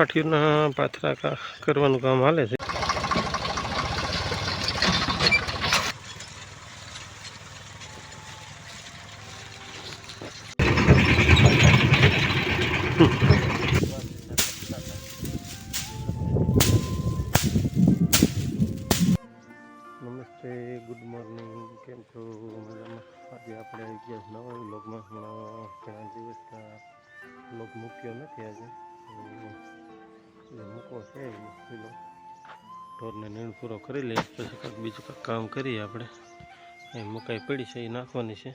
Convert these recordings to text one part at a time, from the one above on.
ઠાઠીના પાથરા કરવાનું કામ હાલે છે. નમસ્તે, ગુડ મોર્નિંગ. કેમ છો? આજે આપણે આવી ગયા નવા વ્લોગમાં. હમણાં ઘણા દિવસના વ્લોગ મૂક્યો નથી આજે. મૂકવો છે પેલો ઢોરને નીણ પૂરો કરી લઈએ. પછી કંઈક બીજું કંઈક કામ કરીએ આપણે. એ મકાઈ પડી છે, એ નાખવાની છે.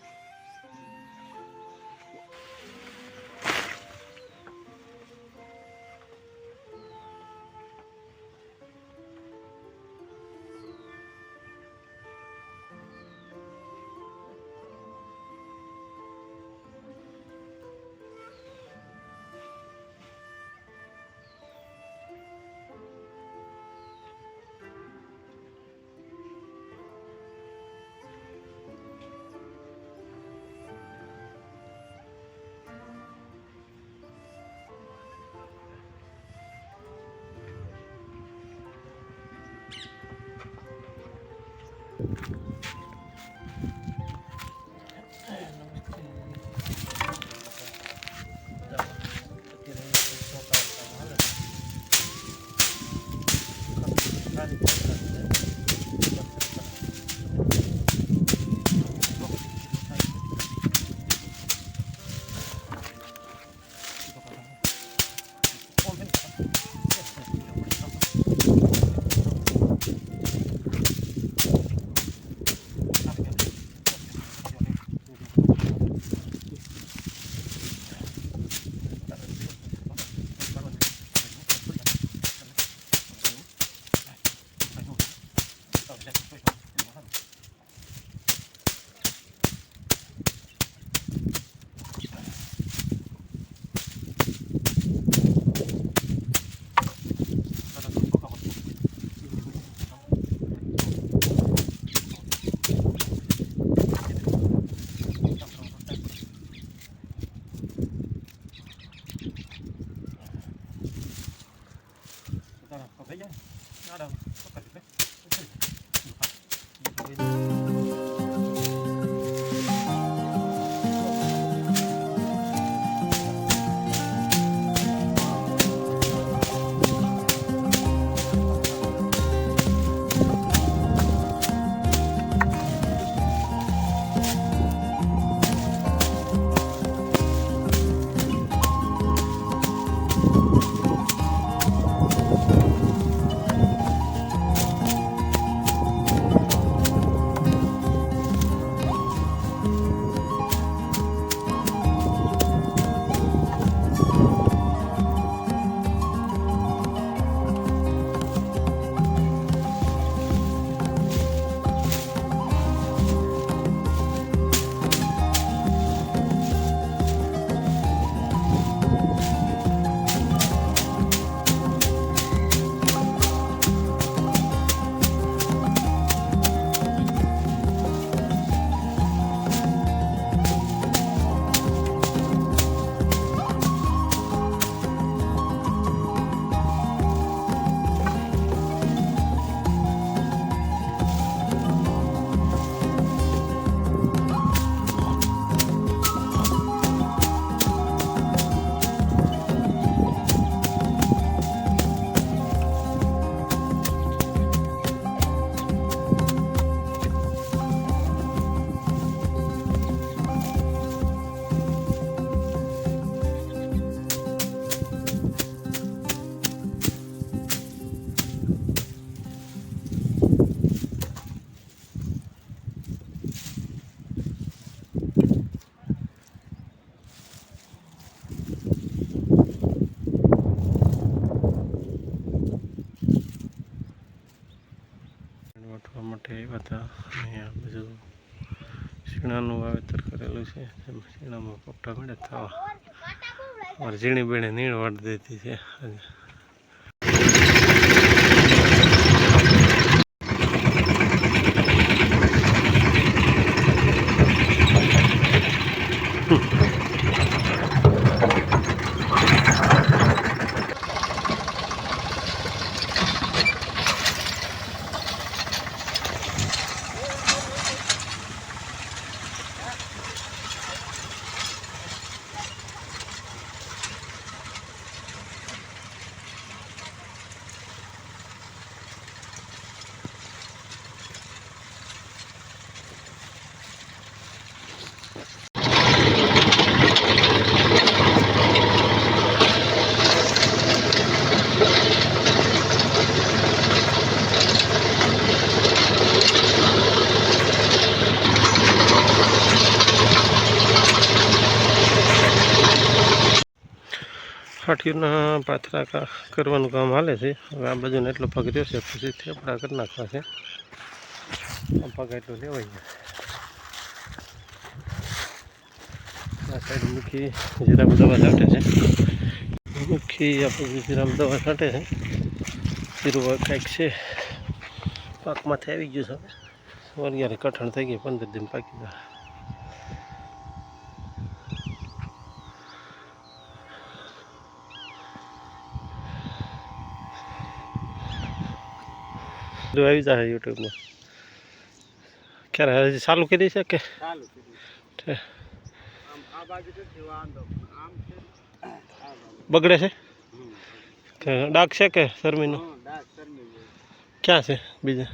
અહીંયા બધું શીણાનું વાવેતર કરેલું છે. શીણામાં પોપટા મળે થવા અમારે ઝીણી બેણે નીણ વાટ દેતી છે. હાઠીઓના પાથરા કરવાનું કામ હાલે છે. હવે આ બાજુને એટલો પગ રહ્યો છે, પછી થેપડા કરી નાખવા છે. આ પગ એટલો લેવાય આ સાઈડ મૂકી જીરામ દવા છાંટે છે. મૂકી આપણે જીરામ દવા છાંટે છે. જીરું કાંઈક છે. પાકમાંથી આવી ગયું છે. હવે વરિયાળી કઠણ થઈ ગઈ, પંદર દિન પાકી જાય બધું આવી જાય યુટ્યુબમાં. ક્યારે હજી ચાલુ કરી છે કે. બગડે છે? ડાક છે કે શરમીનો? હં. ક્યાં છે બીજા?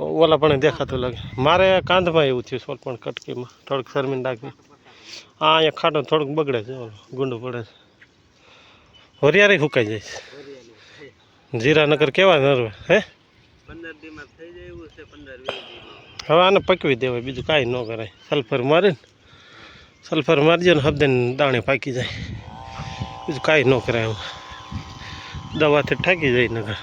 ઓલા પણ દેખાતું લાગે. મારે કાંધમાં એવું થયું સોલ પણ કટકીમાં થોડુંક શરમીન ડાકમાં આ અહીંયા ખાટો થોડુંક બગડે છે ઓલું ગુંડું પડે છે. હોરિયારે સુકાઈ જાય છે. જીરાનગર કેવા નરવે હે? પંદર દીમાં થઈ જાય એવું છે, પંદર વીસ દીમાં. હવે આને પકવી દેવાય, બીજું કાંઈ ન કરાય. સલ્ફર મારીને, સલ્ફર મારજો ને હબદે દાણે પાકી જાય. બીજું કાંઈ ન કરાય દવાથી ઠાકી જાય નગર